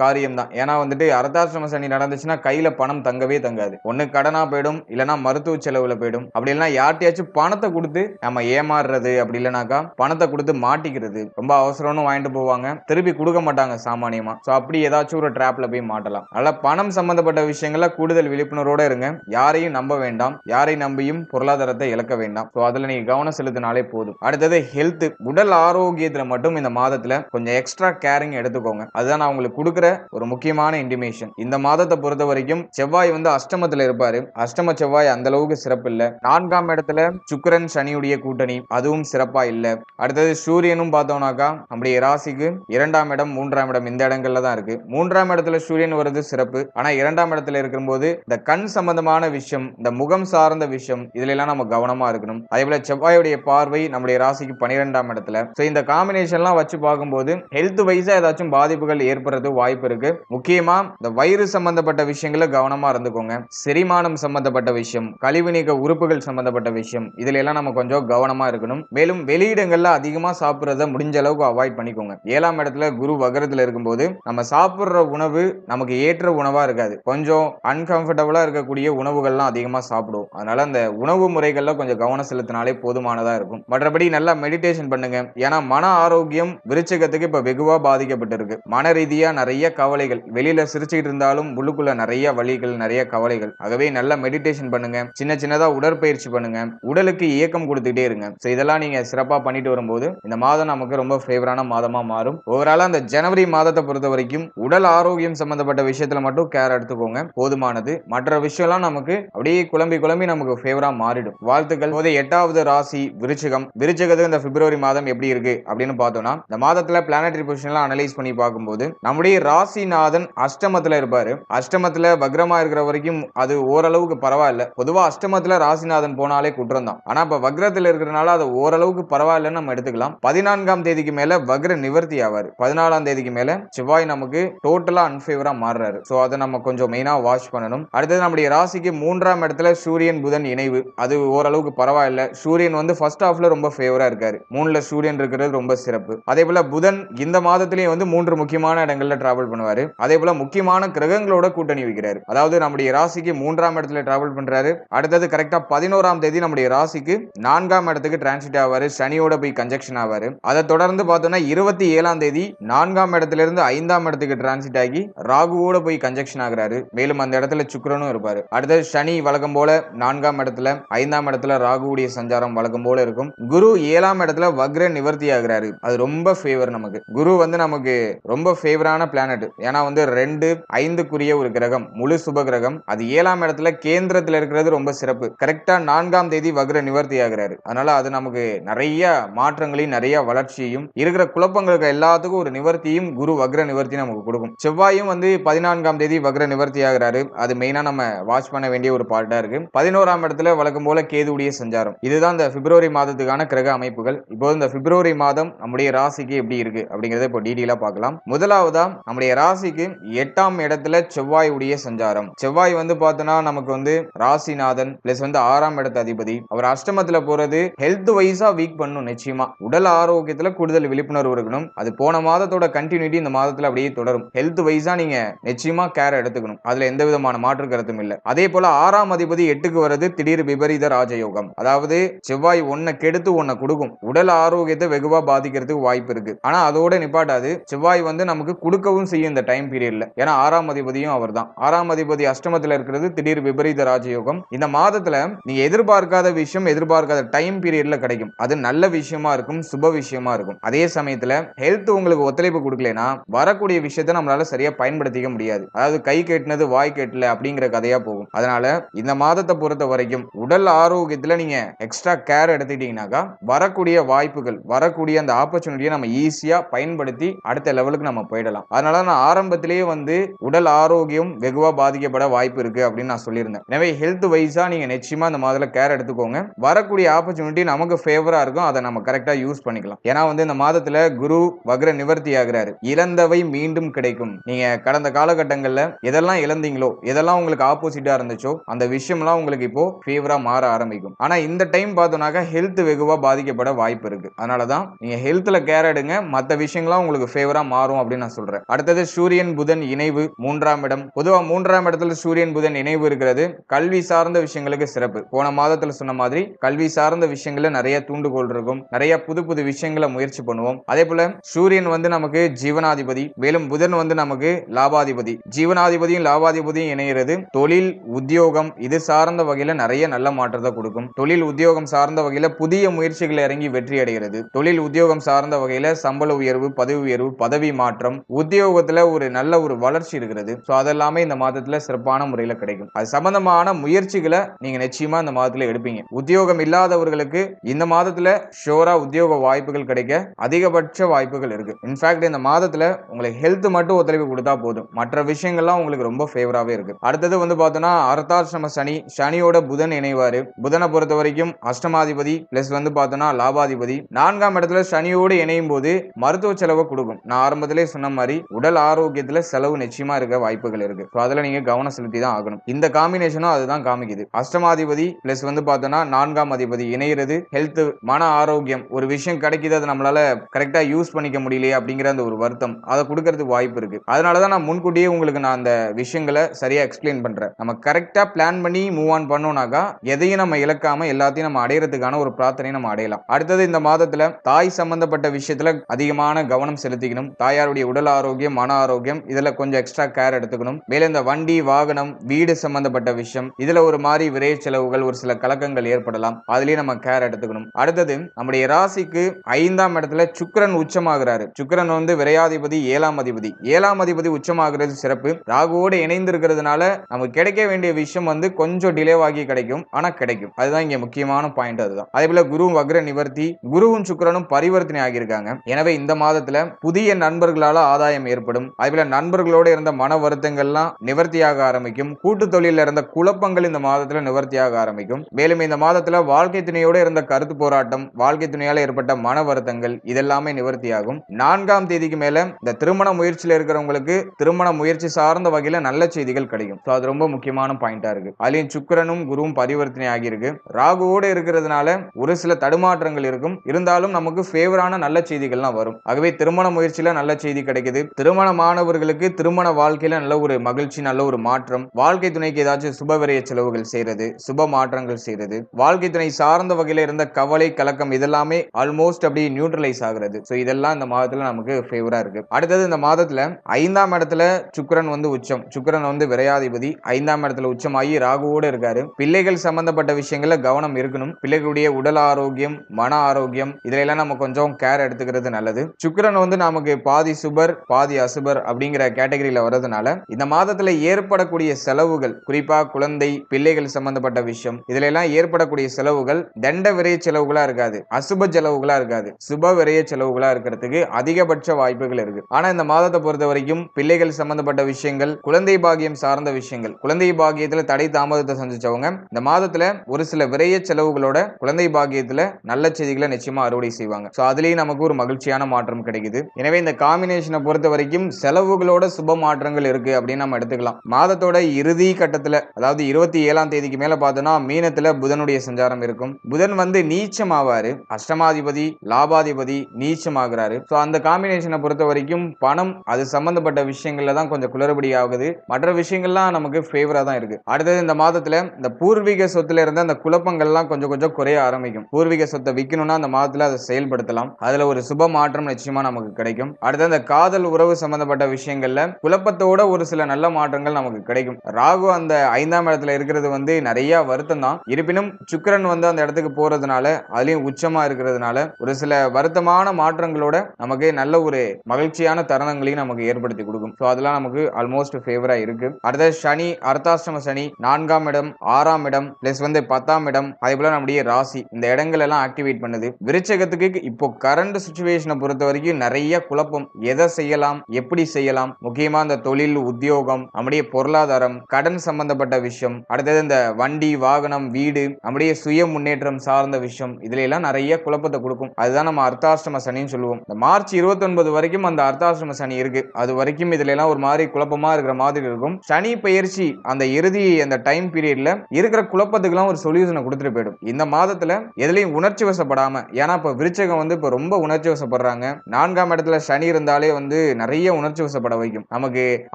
காரியம் தான். ஏன்னா வந்துட்டு அர்த்தாசிரம சனி நடந்துச்சுன்னா கையில் பணம் தங்கவே தங்காது. ஒன்று கடனாக போயிடும் இல்லைன்னா மருத்துவ செலவில் போயிடும். அப்படி இல்லைன்னா யார்ட்டையாச்சும் பணத்தை கொடுத்து நம்ம ஏமாறுறது அப்படி இல்லைனாக்கா பணத்தை கொடுத்து மாட்டிக்கிறது ரொம்ப அவசரம்னு வாங்கிட்டு போவாங்க. திருப்பி கொடுக்க மாட்டாங்க சாமானியமாக ஸோ அப்படி ஏதாச்சும் ஒரு டிராப்ல போய் மாட்டலாம். அதனால பணம் சம்பந்தப்பட்ட விஷயங்கள கூடுதல் விழிப்புணர்வோட இருங்க. யாரையும் நம்ப வேண்டாம். யாரை நம்பியும் பொருளாதாரத்தை இழக்க வேண்டாம். ஸோ அதுல நீங்க கவனம் செலுத்தினாலே போதும். அடுத்தது ஹெல்த் உடல் ஆரோக்கியத்துல மட்டும் இந்த மாதத்துல கொஞ்சம் எக்ஸ்ட்ரா கேரிங் எடுத்துக்கோங்க. அதுதான் நான் உங்களுக்கு கொடுக்குற ஒரு முக்கியமான இன்டிமேஷன் இந்த மாதத்தை பொறுத்த வரைக்கும் செவ்வாய் வந்து அஷ்டமத்துல இருப்பாரு. அஷ்டம செவ்வாய் அந்த அளவுக்கு சிறப்பு இல்ல. நான்காம் இடத்துல சுக்கிரன் சனியுடைய கூட்டணி. அதுவும் சிறப்பா இல்ல. அடுத்தது சூரியனும் பார்த்தோம்னாக்கா நம்முடைய ராசிக்கு இரண்டாம் இடம் மூன்றாம் இடம் இந்த இடங்கள்ல தான் இருக்கு. மூன்றாம் இடத்துல சூரியன் வருது சிறப்பு. ஆனா இரண்டாம் இடத்துல இருக்கும்போது இந்த கண் சம்பந்தமான விஷயம் இந்த முகம் சார்ந்த விஷயம் இதுல எல்லாம் நம்ம கவனமா இருக்கணும். அதே போல செவ்வாயுடைய பார்வை நம்முடைய ராசிக்கு பன்னிரெண்டாம் இடத்துல. சோ இந்த காம்பினேஷன்லாம் வச்சு பார்க்கும்போது ஹெல்த் வைஸா ஏதாச்சும் பாதிப்புகள் ஏற்படுறது வாய்ப்பு இருக்கு. முக்கியமா இந்த வயிறு சம்பந்தப்பட்ட விஷயங்கள கவனமா இருந்துக்கோங்க. செரிமானம் சம்பந்தப்பட்ட விஷயம் கழிவு நீக்க உறுப்புகள் சம்பந்தப்பட்ட விஷயம் இதுல எல்லாம் நம்ம கொஞ்சம் கவனமா இருக்கணும். மேலும் வெளியிடங்கள்ல அதிகமா சாப்பிடுறத முடிஞ்ச அளவுக்கு அவாய்ட் பண்ணிக்கோங்க. ஏழாம் இடத்துல குரு வகரத்துல இருக்கும்போது நம்ம சாப்பிடுற உணவு நமக்கு ஏற்ற உணவா இருக்காது. கொஞ்சம் அன்கம்ஃபர்டபுளா இருக்கக்கூடிய உணவுகள்லாம் அதிகமா சாப்பிடுவோம். அதனால அந்த உணவு முறைகளில் கொஞ்சம் கவனம் செலுத்தினாலே போதுமானதா இருக்கும். மற்றபடி நல்லா மெடிடேஷன் பண்ணுங்க. ஏன்னா மன ஆரோக்கியம் விருச்சகத்துக்கு இப்போ வெகுவா பாதிக்கப்பட்டிருக்கு. மன ரீதியா நிறைய கவலைகள் வெளியில சிரிச்சுக்கிட்டு இருந்தாலும் உள்ளுக்குள்ள நிறைய வழிகள் நிறைய கவலைகள். ஆகவே நல்லா மெடிடேஷன் பண்ணுங்க. சின்ன சின்னதாக உடற்பயிற்சி பண்ணுங்க. உடலுக்கு இயக்கம் கொடுத்துட்டே இருங்க. ஸோ இதெல்லாம் நீங்க சிறப்பாக பண்ணிட்டு வரும்போது இந்த மாதம் நமக்கு ரொம்ப ஃபேவரான மாதமா மாறும். ஓவராலாக அந்த ஜனவரி மாதத்தை பொறுத்த வரைக்கும் உடல் ஆரோக்கியம் சம்பந்தப்பட்ட விஷயத்துல மட்டும் கேர் எடுத்துக்கோங்க. போதுமானது. மற்ற விஷயம்லாம் நமக்கு அப்படியே குழம்பி குழம்பி நமக்கு ஃபேவரா மாறிடும். வாழ்த்துக்கள். போது எட்டாவது ராசி விருச்சிகம். விருச்சிகத்துக்கு இந்த பிப்ரவரி மாதம் எப்படி இருக்கு அப்படின்னு பார்த்தோம்னா இந்த மாதத்துல பிளானட்ரி பொசிஷன்லாம் அனலைஸ் பண்ணி பார்க்கும்போது நம்முடைய ராசிநாதன் அஷ்டமத்துல இருப்பாரு. அஷ்டமத்துல வக்ரமா இருக்கிற வரைக்கும் அது ஓரளவுக்கு பரவாயில்ல. பொதுவா அஷ்டமத்துல ராசிநாதன் போனாலே குற்றம் தான். ஆனா இப்ப வக்ரத்துல இருக்கிறனால அது ஓரளவுக்கு பரவாயில்லன்னு நம்ம எடுத்துக்கலாம். பதினான்காம் தேதிக்கு மேல வக்ர நிவர்த்தி ஆவாரு. பதினாலாம் தேதிக்கு மேல செவ்வாய் நமக்கு டோட்டலா அன்ஃபேவராக மாறுறாரு. சோ அதை நம்ம கொஞ்சம் மெயினா வாட்ச் பண்ணணும். அடுத்தது நம்முடைய ராசிக்கு மூன்றாம் இடத்துல சூரியன் புதன் இணைவு. அது ஓரளவுக்கு பரவாயில்ல. சூரியன் வந்து ஃபர்ஸ்ட் ஹாஃப்ல ரொம்ப ஃபேவரா இருக்காரு. மூணுல சூரியன் இருக்கிறது ரொம்ப சிறப்பு. அதே போல புதன் இந்த மாதத்திலேயே வந்து மூன்று முக்கியமான இடங்கள்ல டிராவல் பண்ணுவாரு. அதே போல முக்கியமான கிரகங்களோட கூட்டணி வைக்கிறாரு. அதாவது நம்முடைய ராசிக்கு மூன்றாம் இடத்துல டிராவல் பண்றாரு. அடுத்தது கரெக்டா பதினோராம் தேதி நம்முடைய ராசிக்கு நான்காம் இடத்துக்கு டிரான்சிட் ஆவாரு. சனியோட போய் கன்ஜெக்ஷன் ஆவாரு. அதை தொடர்ந்து பார்த்தோம்னா இருபத்தி ஏழாம் தேதி நான்காம் இடத்துல இருந்து ஐந்தாம் இடத்துக்கு டிரான்சிட் ஆகி ராகுவோட போய் கன்ஜெக்ஷன் ஆகுறாரு. மேலும் அந்த இடத்துல சுக்கரனும் இருப்பாரு. அடுத்தது சனி வழக்கம் போல நான்காம் இடத்துல ஐந்தாம் இடத்துல ராகுவுடைய சஞ்சாரம் வழக்கம் போல இருக்கும். குரு ஏழாம் இடத்துல வக்ர நிவர்த்தி ஆகுறாரு. அது ரொம்ப ஃபேவர் நமக்கு. குரு வந்து நமக்கு ரொம்ப ஃபேவரான பிளானட் ஏன்னா வந்து ரெண்டு ஐந்துக்குரிய ஒரு கிரகம் முழு சுப கிரகம். அது ஏழாம் இடத்துல கேந்திரத்துல இருக்கிறது ரொம்ப சிறப்பு. கரெக்டா நான்காம் தேதி வக்ர நிவர்த்தி ஆகுறாரு. அதனால அது நமக்கு நிறைய மாற்றங்களையும் நிறைய வளர்ச்சியையும் இருக்கிற குழப்பங்களுக்கு எல்லாத்துக்கும் ஒரு நிவர்த்தியும் குரு வக்ர நிவர்த்தி நமக்கு கொடுக்கும். செவ்வாயும் வந்து பதினான்காம் தேதி வக்ர நிவர்த்தி ஆகிறாரு அது மெயினா நம்ம வாட்ச் பண்ண வேண்டிய ஒரு பார்ட்டா இருக்கு. பதினோராம் இடத்துல வழக்கம் போல கேதுடைய சஞ்சாரம். இதுதான் இந்த பிப்ரவரி மாதத்துக்கான கிரக அமைப்புகள். இப்போ இந்த பிப்ரவரி மாதம் நம்முடைய ராசிக்கு எப்படி இருக்கு அப்படிங்கறத இப்போ டீடெயிலா பார்க்கலாம். முதலாவதா நம்முடைய ராசிக்கு எட்டாம் இடத்துல செவ்வாய் உடைய சஞ்சாரம். செவ்வாய் வந்து பார்த்தோம்னா நமக்கு வந்து ராசிநாதன் பிளஸ் வந்து ஆறாம் இடத்து அதிபதி. அவர் அஷ்டமத்துல போறது ஹெல்த் வைஸா வீக் பண்ணும் நிச்சயமா. உடல் ஆரோக்கியத்துல கூடுதல் விழிப்புணர்வு இருக்கணும். அது போன மாதத்தோட கண்டினியூட்டி இந்த மாதத்துல அப்படியே தொடரும். ஹெல்த் வைஸா நீங்க நிச்சயமா கேர் எடுத்துக்கணும். அதுல எந்த விதமான மாற்று கருத்தும் இல்ல. அதே போல ஆறாம் அதிபதி எட்டுக்கு வர்றது திடீர் விபரீத ராஜயோகம். அதாவது செவ்வாய் ஒன்ன கெடுத்து ஒன்ன கொடுக்கும். உடல் ஆரோக்கியத்தை வெகுவா பாதிக்கிறதுக்கு வாய்ப்பு இருக்கு. ஆனா அதோட நிப்பாட்டாது. செவ்வாய் வந்து நமக்கு கொடுக்கவும் செய்யும் இந்த டைம் பீரியட்ல ஏன்னா ஆறாம் அதிபதியும் அவர் தான் ஆறாம் அதிபதி அஷ்டமத்துல இருக்கிறது திடீர் விபரீத ராஜயோகம். இந்த மாதத்துல நீங்க எதிர்பார்க்காத விஷயம் எதிர்பார்க்காத டைம் பீரியட்ல கிடைக்கும். அது நல்ல விஷயமா இருக்கும் சுப விஷயமா இருக்கும். அதே சமயத்துல ஹெல்த் உங்களுக்கு ஒத்துழைப்பு கொடுக்கலனா வரக்கூடிய விஷயத்தை நம்மளால சரியா பயன்படுத்திக்க முடியாது. அதாவது கை கெட்டினது வாய் கெட்டல அப்படிங்கிற கதையா போகும். அதனால இந்த மாதத்தை பொறுத்த வரைக்கும் உடல் ஆரோக்கியத்துல நீங்க எக்ஸ்ட்ரா கேர் எடுத்துக்கிட்டீங்கன்னாக்கா வரக்கூடிய வாய்ப்புகள் வரக்கூடிய அந்த ஆப்பர்ச்சுனிட்டியை நம்ம ஈஸியா பயன்படுத்தி அடுத்த லெவலுக்கு நம்ம போயிடலாம். அதனால நான் ஆரம்பத்திலேயே வந்து உடல் ஆரோக்கியம் வெகுவா பாதிக்கப்பட வாய்ப்பு இருக்கு அப்படின்னு நான் சொல்லியிருந்தேன். எனவே ஹெல்த் வைஸா நீங்க நிச்சயமா இந்த மாதத்துல கேர் எடுத்துக்கோங்க. வரக்கூடிய ஆப்பர்ச்சுனிட்டி நமக்கு ஃபேவரா இருக்கும். அதை நம்ம கரெக்டா யூஸ் பண்ணிக்கலாம். ஏன்னா வந்து இந்த மாதத்துல குரு வக்ர நிவர்த்தி ஆகிறாரு. இழந்தவை மீண்டும் கிடைக்கும். நீங்க கடந்த காலகட்டங்கள்ல எதெல்லாம் இழந்தீங்களோ எதெல்லாம் உங்களுக்கு ஆப்போசிட்டா இருந்துச்சோ அந்த விஷயம்லாம் உங்களுக்கு இப்போ ஃபேவரா மாற ஆரம்பிக்கும். ஆனா இந்த டைம் பார்த்தோம்னாக்கா ஹெல்த் வெகுவா பாதிக்கப்பட வாய்ப்பு இருக்கு. அதனாலதான் நீங்க ஹெல்த்ல கேர் எடுங்க. மற்ற விஷயங்கள்லாம் உங்களுக்கு ஃபேவரா மாறும் அப்படின்னு நான் சொல்றேன். அடுத்தது சூரியன் புதன் இணைவு மூன்றாம் இடம். பொதுவா மூன்றாம் இடத்துல சூரியன் புதன் இணைவு இருக்கிறது கல்வி சார்ந்த விஷயங்களுக்கு சிறப்பு. போன மாதத்துல சொன்ன மாதிரி கல்வி சார்ந்த விஷயங்கள நிறைய தூண்டுகோல் இருக்கும். நிறைய புது புது விஷயங்களை முயற்சி பண்ணுவோம். அதே போல சூரியன் வந்து நமக்கு ஜீவனாதிபதி மேலும் புதன் வந்து நமக்கு லாபாதிபதி ஜீவனாதிபதியும் லாபாதிபதியும் இணைகிறது தொழில் உத்தியோகம் இது சார்ந்த வகையில நிறைய நல்ல மாற்றத்தை கொடுக்கும். தொழில் உத்தியோகம் சார்ந்த வகையில புதிய முயற்சிகள் இறங்கி வெற்றி அடைகிறது. தொழில் உத்தியோகம் சார்ந்த வகையில சம்பள உயர்வு பதவி உயர்வு பதவி மாற்றம் உத்தியோகத்துல ஒரு நல்ல ஒரு வளர்ச்சி இருக்கிறது. ஸோ அதெல்லாமே இந்த மாதத்துல சிறப்பான முறையில கிடைக்கும். அது சம்பந்தமான முயற்சிகளை நீங்க நிச்சயமா இந்த மாதத்துல எடுப்பீங்க. உத்தியோகம் இல்லாதவர்களுக்கு இந்த மாதத்துல ஷோரா உத்தியோக வாய்ப்புகள் கிடைக்க அதிகபட்ச வாய்ப்புகள் இருக்கு. இன்ஃபேக்ட் இந்த மாதத்துல உங்களுக்கு ஹெல்த் மட்டும் ஒத்துழைப்பு கொடுத்தா போதும். மற்ற விஷயங்கள்லாம் உங்களுக்கு ரொம்ப ஃபேவராகவே இருக்கு. அடுத்தது வந்து பார்த்தோம்னா அர்த்தாசிரம சனி சனியோட புதன் இணைவாரு. புதனை பொறுத்த வரைக்கும் அஷ்டமாதிபதி பிளஸ் வந்து பார்த்தோம்னா லாபாதிபதி. நான்காம் இடத்துல சனியோடு இணையும் போது மருத்துவ செலவை கொடுக்கும். நான் ஆரம்பத்திலே சொன்ன மாதிரி உடல் ஆரோக்கியத்துல செலவு நிச்சயமா இருக்க வாய்ப்புகள் இருக்கு. ஸோ அதுல நீங்க கவனம் செலுத்தி தான் ஆகணும். இந்த காம்பினேஷனும் அதுதான் காமிக்குது. அஷ்டமாதிபதி பிளஸ் வந்து பார்த்தோம்னா நான்காம் அதிபதி இணைகிறது ஹெல்த் மன ஆரோக்கியம். ஒரு விஷயம் கிடைக்குது அதை நம்மளால கரெக்டா யூஸ் பண்ணிக்க முடியலையே அப்படிங்கிற அந்த ஒரு வருத்தம். அதை கொடுக்கறதுக்கு வாய்ப்பு இருக்கு. அதனாலதான் நான் முன்கூட்டியே உங்களுக்கு நான் அந்த விஷயங்களை சரியா எக்ஸ்பிளைன் பண்றேன். நம்ம கரெக்டா பிளான் பண்ணி மூவ் ஆன் பண்ணோம்னாக்கா எதையும் நம்ம இழக்காம எல்லாத்தையும் நம்ம அடையறதுக்கான ஒரு பிரார்த்தனை நம்ம அடையலாம். அடுத்தது இந்த மாதத்துல தாய் சம்பந்தப்பட்ட விஷயத்துல அதிகமான கவனம் செலுத்திக்கணும். தாயாருடைய உடல் ஆரோக்கியம் மன ஆரோக்கியம் இதுல கொஞ்சம் எக்ஸ்ட்ரா கேர் எடுத்துக்கணும். மேல இந்த வண்டி வாகனம் வீடு சம்பந்தப்பட்ட விஷயம் இதுல ஒரு மாதிரி விரை செலவுகள் ஒரு சில கலக்கங்கள் ஏற்படலாம். அதுலயும் நம்ம கேர் எடுத்துக்கணும். அடுத்தது நம்முடைய ராசிக்கு ஐந்தாம் இடத்துல சுக்கரன் உச்சமாகிறாரு. சுக்கரன் வந்து விரையாதிபதி ஏழாம் அதிபதி. ஏழாம் அதிபதி உச்சமாகிறது சிறப்பு. ராகுவோடு இணைந்து இருக்கிறதுனால நமக்கு கிடைக்க வேண்டிய விஷயம் வந்து கொஞ்சம் டிலே ஆகி கிடைக்கும். ஆனா கிடைக்கும். அதுதான் இங்க முக்கியமான பாயிண்ட் அதுதான். அதே போல குரு வக்ர நிவர்த்தி குருவும் சுக்கரனும் பரிவர்த்தனை ஆகியிருக்காங்க. எனவே இந்த மாதத்துல புதிய நண்பர்களால ஆதாயம் ஏற்படும். அதே போல நண்பர்களோட இருந்த மன வருத்தங்கள்லாம் நிவர்த்தியாக ஆரம்பிக்கும். கூட்டு தொழில இருந்த குழப்பங்கள் இந்த மாதத்துல நிவர்த்தியாக ஆரம்பிக்கும். மேலும் இந்த மாதத்துல வாழ்க்கை துணையோட இருந்த கருத்து போராட்டம் வாழ்க்கை துணையால ஏற்பட்ட மன வருத்தங்கள் இதெல்லாமே நிவர்த்தியாகும். நான்காம் தேதிக்கு மேல இந்த திருமண முயற்சியில் இருக்கிறவங்களுக்கு திருமண முயற்சி சார்ந்த வகையில நல்ல செய்திகள் கிடைக்கும். ஸோ அது ரொம்ப முக்கியமான பாயிண்டா இருக்கு. அதுலயும் சுக்கிரனும் குருவும் பரிவர்த்தனை ஆகியிருக்கு. ராகுவோட இருக்கிறதுனால ஒரு சில தடுமாற்றங்கள் இருக்கும். இருந்தாலும் நமக்கு ஃபேவரான நல்ல செய்திகள்லாம் வரும். ஆகவே திருமண முயற்சியில நல்ல செய்தி கிடைக்குது. திருமணமானவர்களுக்கு திருமண வாழ்க்கையில நல்ல ஒரு மகிழ்ச்சி நல்ல ஒரு மாற்றம். வாழ்க்கை துணைக்கு ஏதாச்சும் சுப செலவுகள் செய்யறது சுப மாற்றங்கள் செய்யறது வாழ்க்கை துணை சார்ந்த வகையில இருந்த கவலை கலக்கம் இதெல்லாமே ஆல்மோஸ்ட் அப்படி நியூட்ரலைஸ் ஆகிறது. ஸோ இதெல்லாம் இந்த மாதத்துல நமக்கு ஃபேவரா இருக்கு. அடுத்தது இந்த மாதத்துல ஐந்தாம் இடத்துல சுக்கரன் வந்து உச்சம். சுக்கரன் வந்து விரையாதிபதி. ஐந்தாம் இடத்துல உச்சமாகி ராகுவோடு இருக்காரு. பிள்ளைகள் சம்பந்தப்பட்ட விஷயங்கள்ல கவனம் இருக்கணும். பிள்ளைகளுடைய உடல் ஆரோக்கியம் மன ஆரோக்கியம் இதுல எல்லாம் நம்ம கொஞ்சம் கேர் எடுத்துக்கிறது நல்லது. சுக்கிரன் வந்து நமக்கு பாதி சுபர் பாதி அசுபர் அப்படிங்கிற கேட்டகரியில வர்றதுனால இந்த மாதத்துல ஏற்படக்கூடிய செலவுகள் குறிப்பா குழந்தை பிள்ளைகள் சம்பந்தப்பட்ட விஷயம் இதுல எல்லாம் ஏற்படக்கூடிய செலவுகள் தண்ட விரைய செலவுகளா இருக்காது. அசுப செலவுகளா இருக்காது. சுப விரைய செலவுகளா இருக்கிறதுக்கு அதிகபட்ச வாய்ப்புகள் இருக்கு. ஆனா இந்த மாதத்தை பொறுத்த வரைக்கும் பிள்ளைகள் சம்பந்தப்பட்ட விஷயங்கள் குழந்தை பாகியம் சார்ந்த விஷயங்கள். குழந்தை பாகியத்துல தடை தாமதத்தை சந்திச்சவங்க இந்த மாதத்துல ஒரு சில விரைய செலவுகளோட குழந்தை பாகியத்துல நல்ல செய்திகளை நிச்சயமா அறுவடை செய்வாங்க. சோ அதுலயும் நமக்கு ஒரு மகிழ்ச்சியான மாற்றம் கிடைக்குது. எனவே இந்த காம்பினேஷனை பொறுத்த வரைக்கும் செலவுகளோட சுப மாற்றங்கள் இருக்கு அப்படின்னு நம்ம எடுத்துக்கலாம். மாதத்தோட இறுதி கட்டத்துல அதாவது இருபத்தி ஏழாம் தேதிக்கு மேல பார்த்தோம்னா மீனத்துல புதனுடைய சஞ்சாரம் இருக்கும். புதன் வந்து நீச்சம் ஆவாரு அஷ்டமாதிபதி லாபாதிபதி நீச்சம் ஆகிறாரு ஸோ அந்த காம்பினேஷனை பொறுத்த வரைக்கும் பணம் அது சம்பந்தப்பட்ட விஷயங்கள்ல தான் கொஞ்சம் குளறுபடி ஆகுது. மற்ற விஷயங்கள்லாம் நமக்கு ஃபேவரா தான் இருக்கு. அடுத்தது இந்த மாதத்துல இந்த பூர்வீக சொத்துல இருந்த அந்த குழப்பங்கள்லாம் கொஞ்சம் கொஞ்சம் குறைய ஆரம்பிக்கும். பூர்வீக சொத்தை விற்கணும்னா அந்த மாதத்துல அதை செயல்படுத்தலாம். அதுல ஒரு சுப மாற்றம் நிச்சயமா நமக்கு கிடைக்கும். அடுத்து அந்த காதல் உறவு சம்பந்தப்பட்ட விஷயங்கள்ல குழப்பத்தோட ஒரு சில நல்ல மாற்றங்கள் நமக்கு கிடைக்கும். ராகு அந்த ஐந்தாம் இடத்துல இருக்கிறது வந்து நிறைய வருத்தம் தான். இருப்பினும் சுக்கரன் வந்து அந்த இடத்துக்கு போறதுனால அதுலயும் உச்சமா இருக்கிறதுனால ஒரு சில வருத்தமான மாற்றங்களோட நமக்கு நல்ல ஒரு மகிழ்ச்சியான தருணங்களையும் நமக்கு ஏற்படுத்தி கொடுக்கும். ஸோ அதெல்லாம் நமக்கு ஆல்மோஸ்ட் ஃபேவரா இருக்கு. அடுத்தது சனி அர்த்தாஷ்டம சனி நான்காம் இடம் ஆறாம் இடம் பிளஸ் வந்து பத்தாம் இடம் அதே போல நம்முடைய ராசி. இந்த இடங்கள் எல்லாம் ஆக்டிவேட் பண்ணுது. விருச்சகத்துக்கு இப்போ கரண்ட் சுச்சுவேஷனை பொறுத்த வரைக்கும் நிறைய குழப்பம். எதை செய்யலாம் எப்படி செய்யலாம்? முக்கியமா இந்த தொழில் உத்தியோகம் நம்முடைய பொருளாதாரம் கடன் சம்பந்தப்பட்ட விஷயம். அடுத்தது இந்த வண்டி வாகனம் வீடு நம்முடைய சுய முன்னேற்றம் சார்ந்த விஷயம். இதுல எல்லாம் நிறைய குழப்பத்தை கொடுக்கும். அதுதான் நம்ம அர்த்தாஷ்டம சனின்னு சொல்லுவோம். இந்த மார்ச் 29 வரைக்கும் அந்த அர்த்தாஷ்டம சனி இருக்கு. அது வரைக்கும் இதுல எல்லாம் ஒரு மாதிரி குழப்பமா இருக்கிற மாதிரி இருக்கும். சனி பெயர்ச்சி அந்த இறுதி அந்த டைம் பீரியட்ல இருக்கிற குழப்பத்துக்கெல்லாம் ஒரு சொல்யூஷனை கொடுத்துட்டு போயிடும். இந்த மாதத்துல எதுலையும் உணர்ச்சி வசப்படாம ஏன்னா இப்ப விருச்சகம் வந்து இப்ப ரொம்ப உணர்ச்சி வசப்படுறாங்க. நான்காம் இடத்துல சனி இருந்தாலே வந்து நிறைய உணர்ச்சி வசப்பட வைக்கும். நமக்கு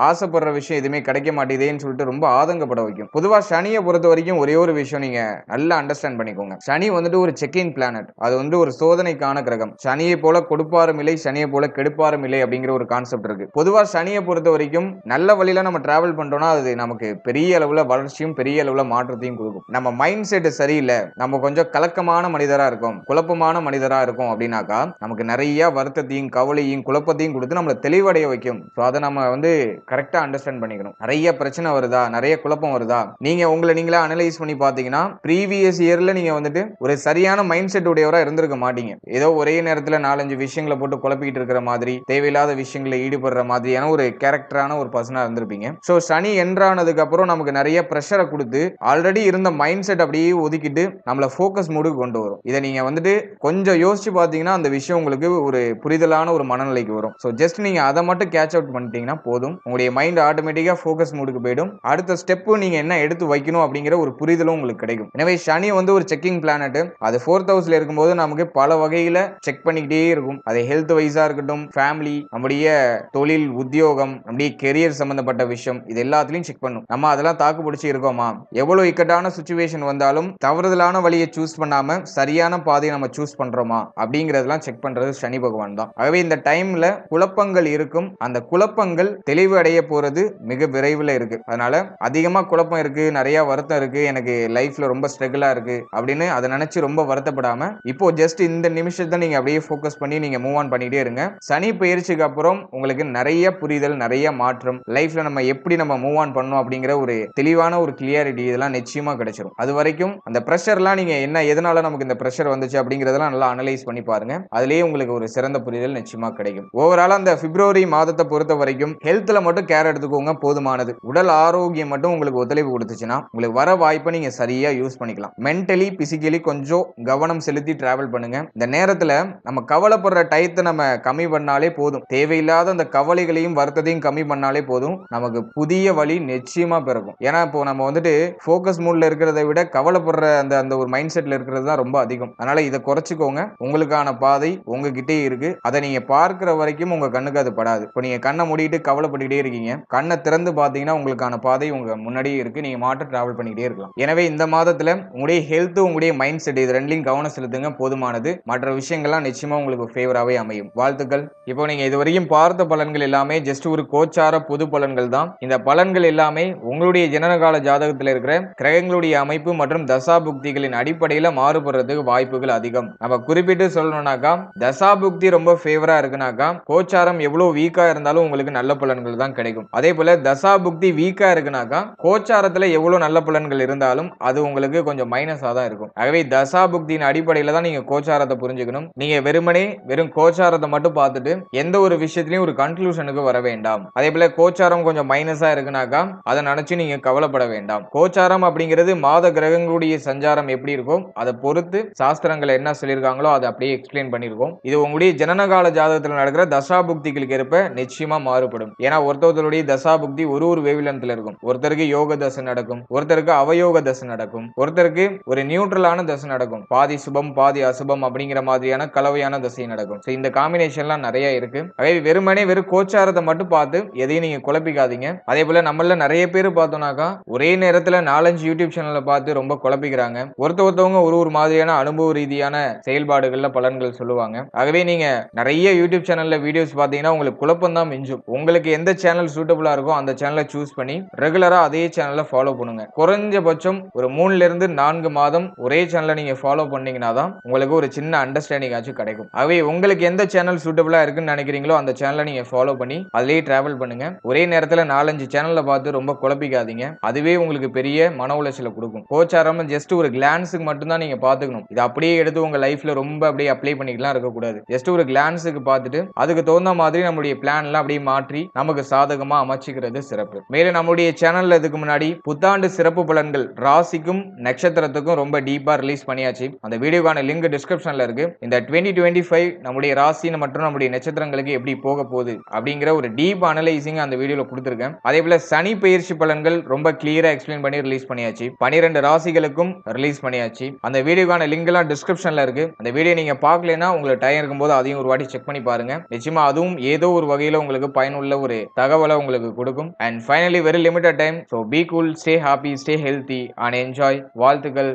ஆசைப்படுற விஷயம் எதுவுமே கிடைக்க மாட்டேதேன்னு சொல்லிட்டு ரொம்ப ஆதங்கப்பட வைக்கும். பொதுவா சனியை பொறுத்த வரைக்கும் ஒரே ஒரு விஷயம் நீங்க நல்லா அண்டர்ஸ்டாண்ட் பண்ணிக்கோங்க. சனி வந்துட்டு ஒரு செக்கிங் பிளானட் அது வந்து ஒரு சோதனைக்கான கிரகம். சனியை போல கொடுப்பாரும் இல்லை சனியை போல கெடுப்பாரும் இல்லை அப்படிங்கிற ஒரு கான்செப்ட் இருக்கு. பொதுவா சனியை பொறுத்த வரைக்கும் நல்ல வழியில நம்ம டிராவல் பண்றோம்னா அது நமக்கு பெரிய அளவுல வளர்ச்சியும் பெரிய அளவுல மாற்றத்தையும் கொடுக்கும். நம்ம மைண்ட் செட் சரியில்லை. நம்ம கொஞ்சம் கலக்கமான மனிதரா இருக்கும். குழப்பமான மனிதரா இருக்கும் அப்படின்னாக்கா நமக்கு நிறைய வருத்தத்தையும் கவலையும் குழப்பத்தையும் கொடுத்து நம்மளை தெளிவடைய வைக்கும். ஸோ அதை நம்ம வந்து கரெக்டா அண்டர்ஸ்டாண்ட் பண்ணிக்கணும். நிறைய பிரச்சனை வருதா? நிறைய குழப்பம் வருதா? நீங்க உங்களை நீங்களா அனலைஸ் பண்ணி பாத்தீங்கன்னா ப்ரீவியஸ் இயர்ல நீங்க வந்துட்டு ஒரு சரியான மைண்ட் செட் உடையவரா இருந்திருக்க மாட்டீங்க. ஏதோ ஒரே நேரத்துல நாலஞ்சு விஷயங்களை போட்டு குழப்பிக்கிட்டு இருக்கிற மாதிரி தேவையில்லாத விஷயங்களை ஈடுபடுற மாதிரியான ஒரு கேரக்டரான ஒரு பர்சனா இருந்திருப்பீங்க. ஸோ சனி என்றானதுக்கு அப்புறம் நமக்கு நிறைய ப்ரெஷரை கொடுத்து ஆல்ரெடி இருந்த மைண்ட் செட் அப்படியே ஒதுக்கிட்டு நம்மளை ஃபோக்கஸ் மூடுக்கு கொண்டு வரும். இதை நீங்க வந்துட்டு கொஞ்சம் யோசிச்சு பார்த்தீங்கன்னா அந்த விஷயம் உங்களுக்கு ஒரு புரிதலான ஒரு மனநிலைக்கு வரும். ஸோ ஜஸ்ட் நீங்க அதை மட்டும் கேட்ச் அவுட் பண்ணிட்டீங்கன்னா போதும். உங்களுடைய மைண்ட் ஆட்டோமேட்டிக்காக ஃபோக்கஸ் மூடுக்கு போயிடும். அடுத்த ஸ்டெப்பு நீங்க என்ன எடுத்து வைக்கணும் அப்படிங்கிற ஒரு புரிதலும் உங்களுக்கு கிடைக்கும். எனவே சனி வந்து ஒரு செக்கிங் பிளானட் அது ஃபோர்த் ஹவுஸ்ல இருக்கும்போது நமக்கு பல வகையில செக் பண்ணிக்கிட்டே இருக்கும். அது ஹெல்த் வைஸா இருக்கட்டும் ஃபேமிலி நம்முடைய தொழில் உத்தியோகம் அப்படியே கெரியர் சம்பந்தப்பட்ட விஷயம் இது எல்லாத்துலயும் செக் பண்ணும். நம்ம அதெல்லாம் தாக்கு பிடிச்சி இருக்கோமா? எவ்வளவு இக்கட்டான சுச்சுவேஷன் வந்தாலும் தவறுதலான வழியை சூஸ் பண்ணாம சரியான பாதையை நம்ம சூஸ் பண்றோமா? அப்படிங்கறதெல்லாம் செக் பண்றது சனி பகவான் தான். ஆகவே இந்த டைம்ல குழப்பங்கள் இருக்கும். அந்த குழப்பங்கள் தெளிவு அடைய போறது மிக விரைவில் இருக்கு. அதனால அதிகமா குழப்பம் இருக்கு நிறைய வருத்தம் இருக்கு எனக்கு லைஃப்ல ரொம்ப ஸ்ட்ரகிளா இருக்கு அப்படின்னு அதை நினைச்சு ரொம்ப வருத்தப்படாம இப்போ ஜஸ்ட் இந்த நிமிஷத்தை நீங்க அப்படியே ஃபோக்கஸ் பண்ணி நீங்க மூவ் ஆன் பண்ணிட்டே இருங்க. சனி பயிற்சிக்கு அப்புறம் உங்களுக்கு நிறைய புரிதல் நிறைய மாற்றம் லைஃப்ல நம்ம எப்படி நம்ம மூவ் ஆன் பண்ணணும் அப்படிங்கிற ஒரு தெளிவான ஒரு கிளியாரிட்டி இதெல்லாம் நிச்சயமா கிடைச்சிரும். அது வரைக்கும் அந்த ப்ரெஷர்லாம் நீங்க என்ன எதனால நமக்கு இந்த ப்ரெஷர் வந்துச்சு அப்படிங்கறதெல்லாம் நல்லா அனலைஸ் பண்ணி பாருங்க. அதுலயே உங்களுக்கு ஒரு சிறந்த புரிதல் நிச்சயமா கிடைக்கும். ஓவரால் அந்த பிப்ரவரி மாதத்தை பொறுத்த வரைக்கும் ஹெல்த்ல மட்டும் கேர் எடுத்துக்கோங்க போதுமானது. உடல் ஆரோக்கியம் மட்டும் உங்களுக்கு ஒத்துழைப்பு கொடுத்துச்சுன்னா உங்களுக்கு வர வாய்ப்பை நீங்க சரியா யூஸ் பண்ணிக்கலாம். மென்டலி பிசிக்கலி கொஞ்சம் கவனம் செலுத்தி டிராவல் பண்ணுங்க. இந்த நேரத்துல நம்ம கவலைப்படுற டயத்தை நம்ம கம்மி பண்ணாலே போதும். தேவையில்லாத அந்த கவலைகளையும் வருத்தத்தையும் கம்மி பண்ணாலே போதும். நமக்கு புதிய வழி நிச்சயமா பிறக்கும். ஏன்னா இப்போ நம்ம வந்துட்டு ஃபோக்கஸ் மூட்ல இருக்கிறத விட கவலைப்படுற அந்த அந்த ஒரு மைண்ட் செட்ல இருக்கிறது தான் ரொம்ப அதிகம். அதனால இதை குறைச்சிக்கோங்க. உங்களுக்கான பாதை உங்ககிட்டயே இருக்கு. அதை நீங்க பார்க்கிற வரைக்கும் உங்க கண்ணுக்கு அது படாது. இப்போ நீங்க கண்ணை மூடிட்டு கவலைப்பட்டுக்கிட்டே இருக்கீங்க. கண்ணை திறந்து பார்த்தீங்கன்னா உங்களுக்கான பாதை உங்க முன்னாடியே இருக்கு. நீங்க மாற்ற டிராவல் பண்ணிக்கிட்டே இருக்கலாம். எனவே இந்த மாதத்துல உங்களுடைய ஹெல்த் உங்களுடைய மைண்ட் செட் இது ரெண்டுலையும் கவனம் செலுத்துங்க. போதுமானது. மற்ற விஷயங்கள்லாம் நிச்சயமா உங்களுக்கு ஃபேவராகவே அமையும். வாழ்த்துக்கள். இப்போ நீங்க இது வரைக்கும் பார்த்த பலன்கள் எல்லாமே ஜஸ்ட் ஒரு கோச்சார பொது பலன்கள் தான். இந்த பலன்கள் எல்லாமே உங்களுடைய ஜனனகால ஜாதகத்தில் இருக்கிற கிரகங்களுடைய அமைப்பு மற்றும் தசா புக்திகளின் அடிப்படையில் மாறுபடுறதுக்கு வாய்ப்புகள் அதிகம். நம்ம குறிப்பிட்டு சொல்லணும்னாக்கா தசா புக்தி ரொம்ப ஃபேவரா இருக்குனாக்கா கோச்சாரம் எவ்வளவு வீக்கா இருந்தாலும் உங்களுக்கு நல்ல பலன்கள் தான் கிடைக்கும். அதே போல தசாபுக்தி வீக்கா இருக்குனாக்கா கோச்சாரத்துல எவ்வளவு நல்ல பலன்கள் இருந்தாலும் அது உங்களுக்கு கொஞ்சம் மைனஸா தான் இருக்கும். ஆகவே தசாபுக்தியின் அடிப்படையில தான் நீங்க கோச்சாரத்தை புரிஞ்சுக்கணும். நீங்க வெறுமனே வெறும் கோச்சாரத்தை மட்டும் பார்த்துட்டு எந்த ஒரு விஷயத்திலையும் ஒரு கன்க்ளூஷனுக்கு வர வேண்டாம். அதே போல கோச்சாரம் கொஞ்சம் மைனஸா இருக்குனாக்கா அதை நினைச்சு நீங்க கவலைப்பட வேண்டாம். கோச்சாரம் அப்படிங்கிறது மாத கிரகங்களுடைய சஞ்சாரம் எப்படி இருக்கும் அதை பொறுத்து சாஸ்திரங்கள் என்ன சொல்லியிருக்காங்களோ அதை அப்படியே எக்ஸ்பிளைன் பண்ணியிருக்கோம். இது உங்களுடைய ஜனனகால ஜாதகத்தில் நடக்கிற தசாபுக்திகளுக்கு ஏற்ப நிச்சயமா மாறுபடும். ஏன்னா ஒருத்தருடைய தசாபுக்தி ஒரு ஒரு வேவிலன்ஸ்ல இருக்கும். ஒருத்தருக்கு யோக தசை நடக்கும். ஒருத்தருக்கு அவயோக தசை நடக்கும். ஒருத்தருக்கு ஒரு நியூட்ரலான தசை நடக்கும். பாதி சுபம் பாதி அசுபம் அப்படிங்கிற மாதிரியான கலவையான தசை நடக்கும். இந்த காம்பினேஷன்லாம் நிறைய இருக்கு. அதே வெறுமனே வெறும் கோச்சாரத்தை மட்டும் பார்த்து எதையும் நீங்க குழப்பிக்காதீங்க. அதே போல நம்மள நிறைய பேர் பார்த்தோம்னாக்கா ஒரே நேரத்துல நாலஞ்சு யூடியூப் சேனலை பார்த்து ரொம்ப குழப்பிக்கிறாங்க. ஒருத்த ஒருத்தவங்க ஒரு ஒரு மாதிரியான அனுபவ ரீதியான செயல்பாடுகள்ல பலன்கள் சொல்லுவாங்க. ஆகவே நீங்க நிறைய யூடியூப் சேனல்ல வீடியோஸ் பார்த்தீங்கன்னா உங்களுக்கு குழப்பம் தான் மிஞ்சும். உங்களுக்கு எந்த சேனல் சூட்டபிளா இருக்கோ அந்த சேனலை சூஸ் பண்ணி ரெகுலரா அதே சேனலை ஃபாலோ பண்ணுங்க. குறைஞ்சபட்சம் ஒரு மூணுல இருந்து நான்கு மாதம் ஒரே சேனலை நீங்க ஃபாலோ பண்ணீங்கன்னா தான் உங்களுக்கு ஒரு சின்ன அண்டர்ஸ்டாண்டிங் ஆச்சும் கிடைக்கும். ஆகவே உங்களுக்கு எந்த சேனல் சூட்டபிளா இருக்குன்னு நினைக்கிறீங்களோ அந்த சேனலை நீங்க ஃபாலோ பண்ணி அதிலேயே டிராவல் பண்ணுங்க. ஒரே நேரத்தில் நாலஞ்சு சேனல்ல பார்த்து ரொம்ப குழப்பிக்காதீங்க. அதுவே உங்களுக்கு பெரிய மன உளைச்சலை கொடுக்கும். கோச்சாரம் ஜஸ்ட் ஒரு கிளான்ஸுக்கு மட்டும்தான் நீங்க பாத்துக்கணும் இது அப்படியே எடுத்து உங்க லைஃப்ல ரொம்ப அப்படியே அப்ளை பண்ணிக்கலாம் இருக்கக்கூடாது. ஜஸ்ட் ஒரு கிளான்ஸுக்கு பார்த்துட்டு அதுக்கு தகுந்த மாதிரி நம்மளுடைய பிளான் எல்லாம் அப்படியே மாற்றி நமக்கு சாதகமா அமைச்சிக்கிறது சிறப்பு. மேலும் நம்மளுடைய சேனல்ல இதுக்கு முன்னாடி புத்தாண்டு சிறப்பு பலன்கள் ராசிக்கும் நட்சத்திரத்துக்கும் ரொம்ப டீப்பா ரிலீஸ் பண்ணியாச்சு. அந்த வீடியோக்கான லிங்க் டிஸ்கிரிப்ஷன்ல இருக்கு. இந்த டுவெண்ட்டி டுவெண்ட்டி ஃபைவ் நம்முடைய ராசி மற்றும் நம்முடைய நட்சத்திரங்களுக்கு எப்படி போக போகுது அப்படிங்கிற ஒரு டீப் அனலைசிங் அந்த வீடியோல கொடுத்துருக்கேன். அதே போல சனி பயிற்சி பலன்கள் ரொம்ப கிளியரா எக்ஸ்பிளைன் பண்ணி ரிலீஸ் பண்ணியாச்சு. பனிரெண்டு ராசிகளுக்கும் ரிலீஸ் பண்ணியாச்சு. அந்த வீடியோக்கான லிங்க் எல்லாம் டிஸ்கிரிப்ஷன்ல இருக்கு. அந்த வீடியோ நீங்க பார்க்கலனா உங்களுக்கு டைம் இருக்கும்போது அதையும் ஒரு வாட்டி செக் பண்ணி பாருங்க. நிச்சயமா அதுவும் ஏதோ ஒரு வகையில உங்களுக்கு பயனுள்ள ஒரு தகவலை உங்களுக்கு கொடுக்கும். And finally very limited time so be cool stay happy stay healthy and enjoy வாழ்த்துக்கள்.